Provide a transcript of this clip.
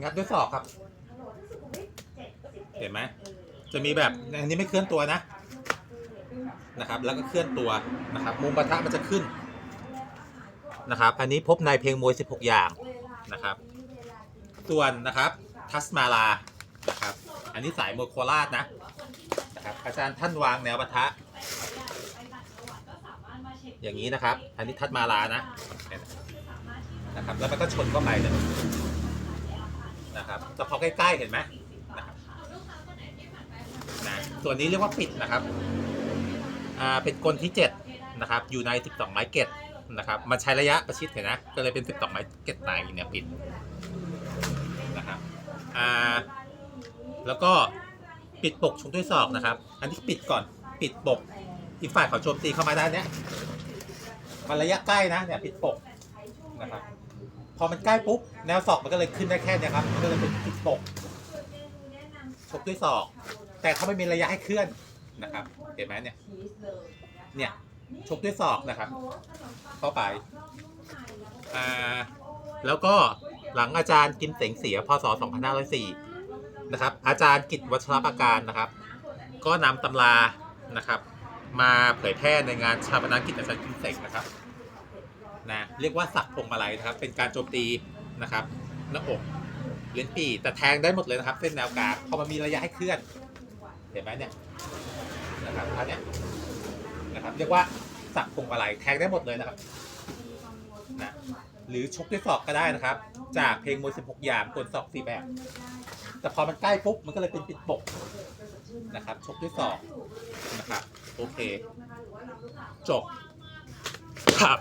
งัดด้วยศอกครับ เห็นไหมจะมีแบบอันนี้ไม่เคลื่อนตัวนะนะครับ แล้วก็เคลื่อนตัวนะครับ มุมปะทะมันจะขึ้นนะครับ อันนี้พบในเพลงมวย 16 อย่างนะครับ ส่วนนะครับทัสมาลานะครับอันนี้สายมวยโคราชนะนะครับอาจารย์ท่านวางแนวปะทะ อย่างนี้นะครับ อันนี้ทัดมาลานะนะครับ แล้วมันก็ชนเข้าไปเลย นะครับแต่พอใกล้ๆเห็นไหมนะครับนะส่วนนี้เรียกว่าปิดนะครับอ่าเป็นกลที่ 7 นะครับ อยู่ใน 12 ไม้เกตนะครับมันใช้ระยะประชิดเห็นนะก็เลยเป็น 12 ไม้เกตในเนี่ยปิดนะครับอ่าแล้วก็ปิดปกชงด้วยศอกนะครับ อันนี้ปิดก่อนปิดปกอีกฝ่ายเขาโจมตีเข้ามาได้เนี่ยมันระยะใกล้นะเนี่ยปิดปกนะครับ อมันใกล้ปุ๊บแนวศอกมันก็เลยขึ้นได้แค่เนี้ครับมันก็เลยเป็นปิดปกชกด้วยศอก แต่เขาไม่มีระยะให้เคลื่อนนะครับเห็นไหมเนี่ยเนี่ยชกด้วยศอกนะครับ เข้าไปอ่าแล้วก็หลังอาจารย์กิมเสงเสียพศ 2504 นะครับ อาจารย์กิตวัชรประการนะครับ ก็นำตำรานะครับ มาเผยแพร่ในงานชาปนกิจอาจารย์กิมเสงนะครับ นะเรียกว่าสักพวงมาลัยนะครับ เป็นการโจมตีนะครับหน้าอกเลนปีแต่แทงได้หมดเลยนะครับ เส้นแนวกลางพอมันมีระยะให้เคลื่อน เห็นไหมเนี่ยนะครับท่านเนี่ยนะครับเรียกว่าสักพวงมาลัยแทงได้หมดเลยนะครับนะหรือชกด้วยศอกก็ได้นะครับ จากเพลงมวย16 อย่างกลศอกสี่แบบ แต่พอมันใกล้ปุ๊บมันก็เลยเป็นปิดปกนะครับชกด้วยศอกนะครับโอเคจบครับ